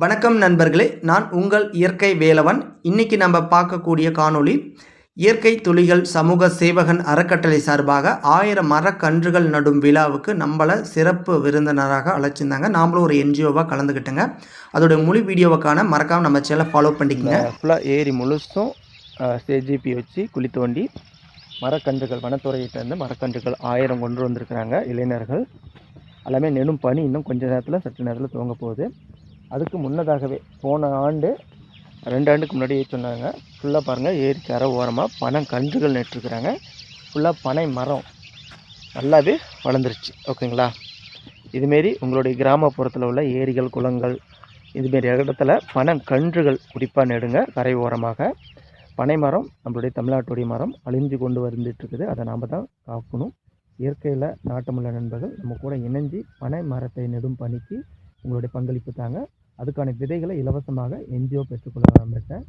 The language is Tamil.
வணக்கம் நண்பர்களே நான் உங்கள் இயற்கை வேலவன். இன்னைக்கு நம்ம பார்க்கக்கூடிய காணொளி இயற்கை துளிகள் சமூக சேவகன் அறக்கட்டளை சார்பாக ஆயிரம் மரக்கன்றுகள் நடும் விழாவுக்கு நம்மளை சிறப்பு விருந்தினராக அழைச்சிருந்தாங்க. நாமளும் ஒரு என்ஜிஓவாக கலந்துக்கிட்டோங்க அதோட முழு வீடியோவுக்கான மறக்காமல் நம்ம சேனலை ஃபாலோ பண்ணிக்கங்க. ஃபுல்லாக ஏரி முழுசும் சேஜிபி வச்சு குழி தோண்டி மரக்கன்றுகள் வனத்துறையிட்டேருந்து மரக்கன்றுகள் ஆயிரம் கொண்டு வந்திருக்கிறாங்க இளைஞர்கள். எல்லாமே நெடும் பணி இன்னும் கொஞ்ச நேரத்தில் சற்று நேரத்தில் துவங்க போகுது. அதுக்கு முன்னதாகவே போன ஆண்டு ரெண்டு ஆண்டுக்கு முன்னாடியே சொன்னாங்க ஃபுல்லாக பாருங்கள் ஏரிக்கு அரை ஓரமாக பனங்கன்றுகள் நட்டுருக்குறாங்க. ஃபுல்லாக பனை மரம். நல்லாவே வளர்ந்துருச்சு. ஓகேங்களா? இதுமாரி உங்களுடைய கிராமப்புறத்தில் உள்ள ஏரிகள் குளங்கள் இதுமாரி இடத்துல பனங்கன்றுகள் குறிப்பாக நெடுங்க கரை ஓரமாக பனை மரம் நம்மளுடைய தமிழ்நாட்டுடைய மரம் அழிஞ்சு கொண்டு வந்துட்டுருக்குது. அதை நாம் தான் காக்கணும். இயற்கையில் நாட்டமுள்ள நண்பர்கள் நம்ம கூட இணைஞ்சு பனை மரத்தை நெடும் பணிக்கு உங்களுடைய பங்களிப்பு தாங்க. அதுக்கான விதைகளை இலவசமாக என்ஜிஓ பெற்றுக்கொள்ள ஆரம்பித்தேன்.